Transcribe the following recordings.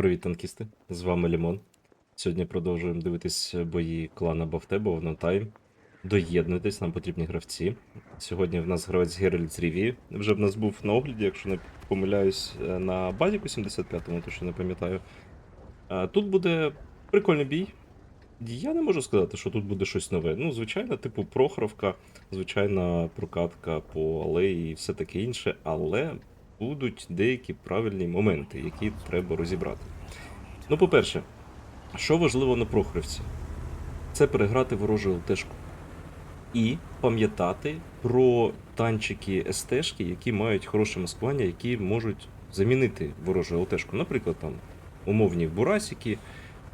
Привіт, танкісти! З вами Лімон. Сьогодні продовжуємо дивитись бої клана Бавтебо в Нотайм. Доєднуйтесь, нам потрібні гравці. Сьогодні в нас гравець Геральт з Рівії. Вже в нас був на огляді, якщо не помиляюсь, е, на Базіку 75-му, то що не пам'ятаю. Е, Тут буде прикольний бій. Я не можу сказати, що тут буде щось нове. Ну, звичайно, типу Прохоровка, звичайна прокатка по алеї і все таке інше, але будуть деякі правильні моменти, які треба розібрати. Ну, по-перше, що важливо на Прохоровці? Це переграти ворожу ЛТшку. І пам'ятати про танчики СТшки, які мають хороше маскування, які можуть замінити ворожу ЛТшку. Наприклад, там умовні бурасики,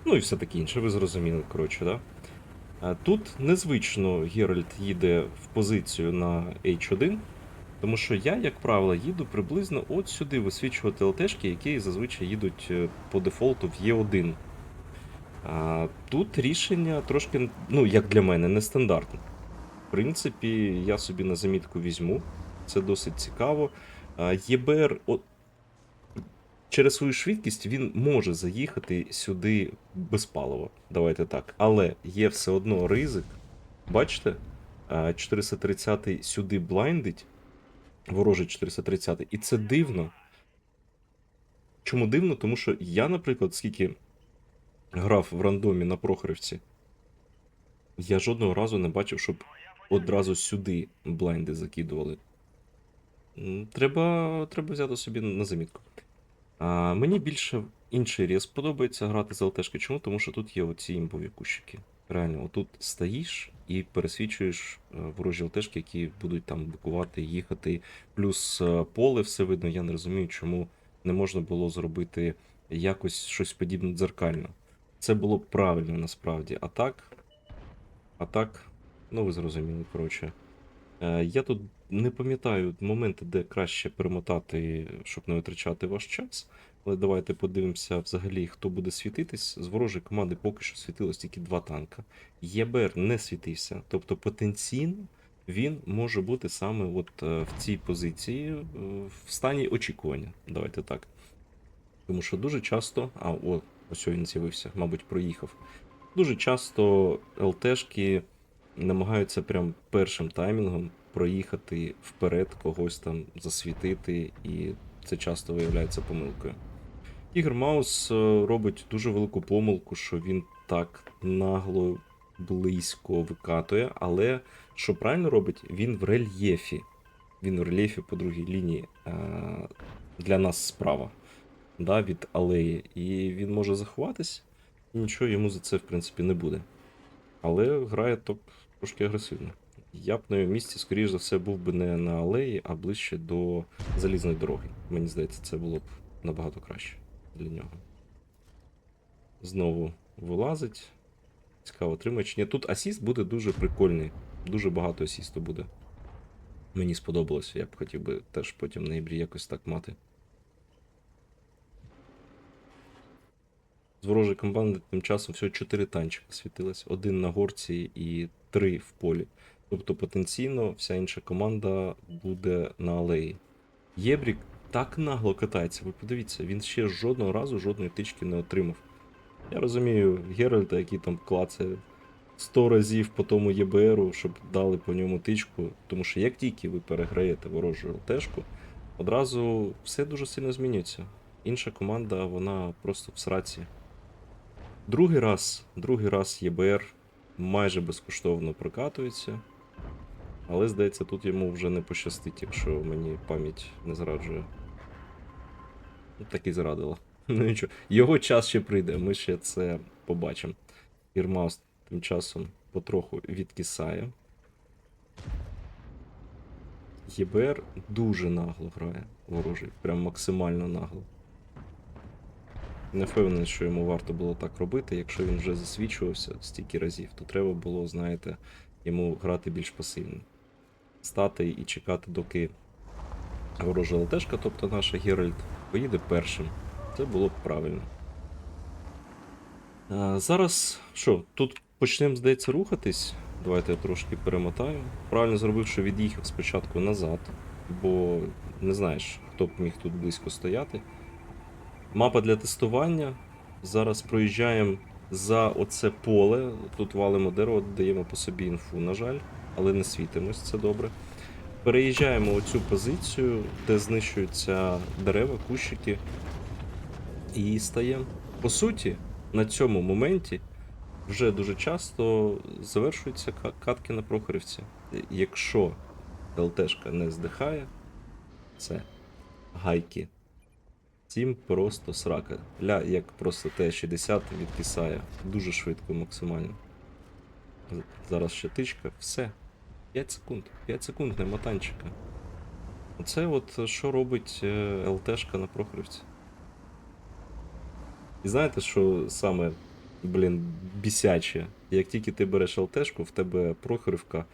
ну і все таке інше, ви зрозуміли, коротше, да? А Тут незвично Геральт їде в позицію на H1, тому що я, як правило, їду приблизно от сюди висвічувати ЛТшки, які зазвичай їдуть е, по дефолту в Е1. А тут рішення трошки, ну, як для мене, нестандартне. В принципі, я собі на замітку візьму. Це досить цікаво. ЄБР от, через свою швидкість він може заїхати сюди без палива. Давайте так. Але є все одно ризик. Бачите? 430 сюди блайндить. Ворожий 430. І це дивно. Чому дивно? Тому що я, наприклад, скільки грав в рандомі на Прохорівці, я жодного разу не бачив, щоб одразу сюди блайнди закидували. Треба, треба взяти собі на замітку. А, мені більше інший рез подобається грати з ЛТшки. Чому? Тому що тут є оці імбові кущики. Реально, отут стоїш і пересвічуєш е, ворожі ЛТшки, які будуть там бикувати, їхати. Плюс е, поле все видно. Я не розумію, чому не можна було зробити якось щось подібне дзеркально. Це було правильно насправді. А так. А так, ну ви зрозуміли, коротше. Е, я тут не пам'ятаю моменти, де краще перемотати, щоб не витрачати ваш час. Але давайте подивимося взагалі, хто буде світитись. З ворожої команди поки що світилось тільки два танка. ЄБР не світився. Тобто потенційно він може бути саме от е, в цій позиції, е, в стані очікування. Давайте так. Тому що дуже часто, а о, ось він з'явився, мабуть, проїхав. Дуже часто ЛТшки намагаються прям першим таймінгом проїхати вперед, когось там засвітити, і це часто виявляється помилкою. Ігор Маус е, робить дуже велику помилку, що він так нагло близько викатує, але що правильно робить, він в рельєфі. Він в рельєфі по другій лінії е, для нас справа да, від алеї. І він може заховатись, і нічого йому за це, в принципі, не буде. Але грає топ трошки агресивно. Я б на його місці, скоріш за все, був би не на алеї, а ближче до залізної дороги. Мені здається, це було б набагато краще для нього. Знову вилазить. Цікаво, ні. Тут асіст буде дуже прикольний. Дуже багато асісту буде. Мені сподобалося. Я б хотів би теж потім на ібрі якось так мати. З ворожої команди тим часом всього 4 танчика світилось. Один на горці і 3 в полі. Тобто потенційно вся інша команда буде на алеї. Єбрік так нагло катається, ви подивіться, він ще жодного разу жодної тички не отримав. Я розумію Геральта, який там клацає 100 разів по тому ЄБРу, щоб дали по ньому тичку. Тому що як тільки ви переграєте ворожу ЛТшку, одразу все дуже сильно змінюється. Інша команда, вона просто в сраці. Другий раз, другий раз ЄБР майже безкоштовно прокатується. Але, здається, тут йому вже не пощастить, якщо мені пам'ять не зраджує. Ну, так і зрадила. Ну нічого. Його час ще прийде, ми ще це побачимо. Ірмаус тим часом потроху відкисає. ЄБР дуже нагло грає ворожий, прям максимально нагло. Не впевнений, що йому варто було так робити. Якщо він вже засвічувався стільки разів, то треба було, знаєте, йому грати більш пасивно. Стати і чекати, доки ворожа ЛТшка, тобто наша Геральт, поїде першим. Це було б правильно. А, зараз що, тут почнемо, здається, рухатись. Давайте я трошки перемотаю. Правильно зробив, що від'їхав спочатку назад, бо не знаєш, хто б міг тут близько стояти. Мапа для тестування. Зараз проїжджаємо за оце поле. Тут валимо дерево, даємо по собі інфу, на жаль, але не світимось, це добре. Переїжджаємо оцю позицію, де знищуються дерева, кущики. І стаємо. По суті, на цьому моменті вже дуже часто завершуються катки на Прохорівці. Якщо ЛТшка не здихає, це гайки. Цім просто срака. Ля, як просто Т-60 відкисає. Дуже швидко, максимально. Зараз ще тичка, все. 5 секунд. 5 секунд нема танчика. Оце от що робить е, ЛТшка на Прохорівці. І знаєте, що саме, блін, бісяче? Як тільки ти береш ЛТшку, в тебе Прохорівка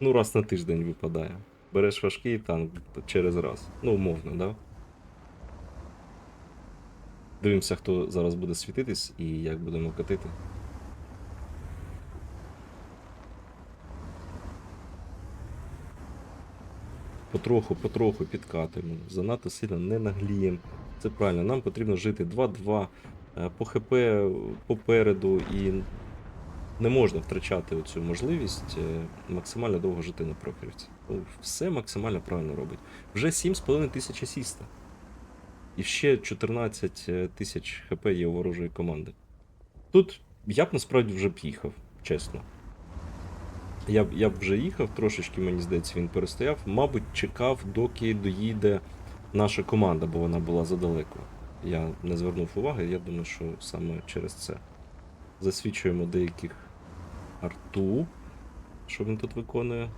ну раз на тиждень випадає. Береш важкий танк через раз. Ну, умовно, да? Дивимося, хто зараз буде світитись і як будемо катити. Потроху, потроху підкатуємо. Занадто сильно не нагліємо. Це правильно, нам потрібно жити 2-2 е, по ХП попереду і не можна втрачати цю можливість е, максимально довго жити на Прохорівці. Ну, Все максимально правильно робить. Вже 7,5 тисяч асіста. І ще 14 тисяч ХП є у ворожої команди. Тут я б насправді вже б їхав, чесно. Я б, я б вже їхав, трошечки, мені здається, він перестояв. Мабуть, чекав, доки доїде наша команда, бо вона була задалеко. Я не звернув уваги, я думаю, що саме через це. Засвідчуємо деяких арту. Що він тут виконує?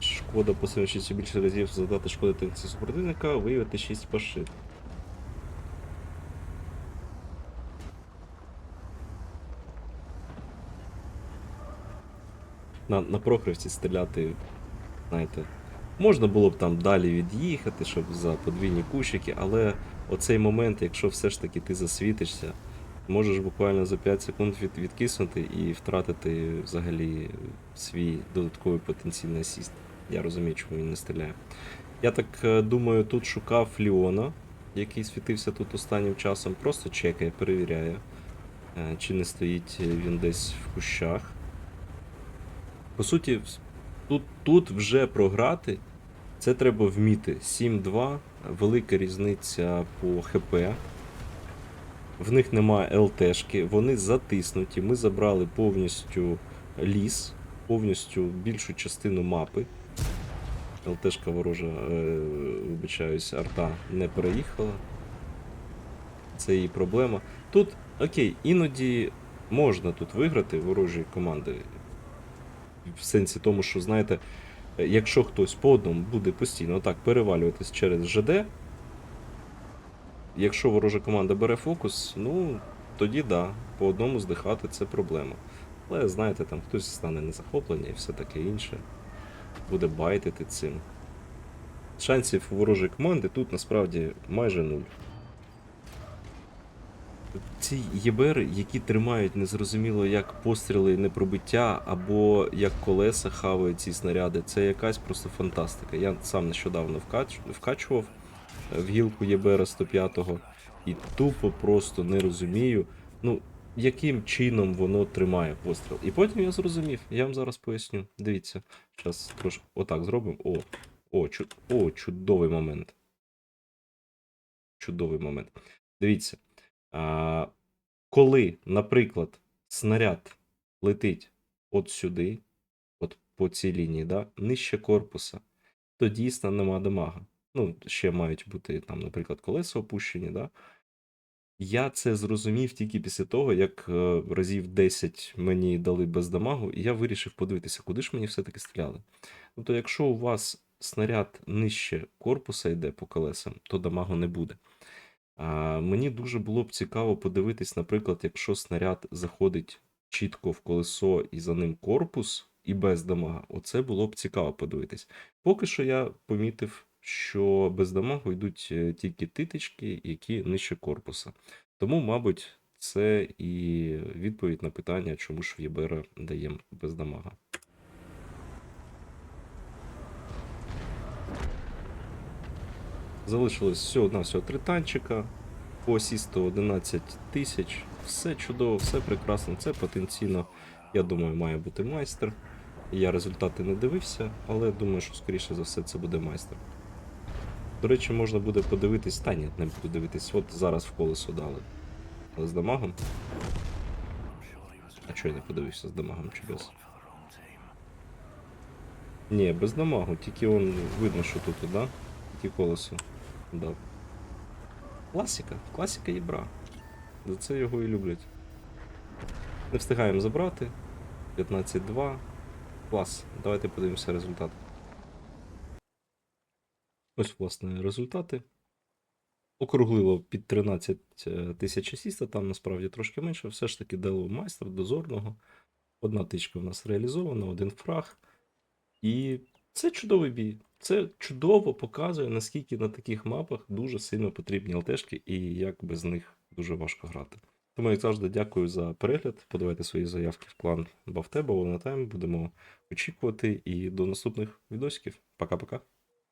Шкода 6 більше разів задати шкоди техніці супротивника, виявити 6 пашит. На, на Прохорівці стріляти, знаєте, можна було б там далі від'їхати, щоб за подвійні кущики, але оцей момент, якщо все ж таки ти засвітишся, можеш буквально за 5 секунд від, відкиснути і втратити взагалі свій додатковий потенційний асіст. Я розумію, чому він не стріляє. Я так е, думаю, тут шукав Ліона, який світився тут останнім часом. Просто чекає, перевіряє, е, чи не стоїть він десь в кущах. По суті, тут, тут вже програти. Це треба вміти. 7-2, велика різниця по ХП. В них немає ЛТшки, вони затиснуті. Ми забрали повністю ліс, повністю більшу частину мапи. ЛТшка ворожа, е, вибачаюсь, арта не переїхала. Це її проблема. Тут, окей, іноді можна тут виграти ворожі команди. В сенсі тому, що, знаєте, якщо хтось по одному буде постійно так перевалюватись через ЖД, якщо ворожа команда бере фокус, ну тоді да, по одному здихати це проблема. Але знаєте, там хтось стане на захоплення і все таке інше. Буде байтити цим. Шансів ворожої команди тут насправді майже нуль. Ці ЄБР, які тримають незрозуміло як постріли непробиття, або як колеса хавають ці снаряди, це якась просто фантастика. Я сам нещодавно вкач... вкачував е, в гілку ЄБР 105-го і тупо просто не розумію, ну, яким чином воно тримає постріл. І потім я зрозумів, я вам зараз поясню. Дивіться, зараз трошки отак зробимо. О, о, чу... о, чудовий момент. Чудовий момент. Дивіться. Коли, наприклад, снаряд летить от сюди, от по цій лінії, да, нижче корпуса, то дійсно нема дамага. Ну, ще мають бути там, наприклад, колеса опущені, да. Я це зрозумів тільки після того, як е, разів 10 мені дали без дамагу, і я вирішив подивитися, куди ж мені все-таки стріляли. Тобто, якщо у вас снаряд нижче корпуса йде по колесам, то дамагу не буде. А, мені дуже було б цікаво подивитись, наприклад, якщо снаряд заходить чітко в колесо і за ним корпус, і без дамага, оце було б цікаво подивитись. Поки що я помітив, що без дамагу йдуть е, тільки титички, які нижче корпуса. Тому, мабуть, це і відповідь на питання, чому ж в ЄБР даємо без дамага. Залишилось всього на всього три танчика. По асісту 11 тисяч. Все чудово, все прекрасно. Це потенційно, я думаю, має бути майстер. Я результати не дивився, але думаю, що скоріше за все це буде майстер. До речі, можна буде подивитись, та ні, не буду дивитись. От зараз в колесо дали. Але з дамагом. А чого я не подивився з дамагом чи без? Ні, без дамагу, тільки он видно, що тут, да? Тільки колесо дав. Класика, класика єбра. За це його і люблять. Не встигаємо забрати. 15-2. Клас. Давайте подивимося результат. Ось, власне, результати. Округлило під 13 е, тисяч асіста, там насправді трошки менше. Все ж таки дало майстер дозорного. Одна тичка в нас реалізована, один фраг. І це чудовий бій. Це чудово показує, наскільки на таких мапах дуже сильно потрібні ЛТшки і як без них дуже важко грати. Тому, як завжди, дякую за перегляд. Подавайте свої заявки в клан Бафтеба, Тайм. Будемо очікувати і до наступних відосиків. Пока-пока.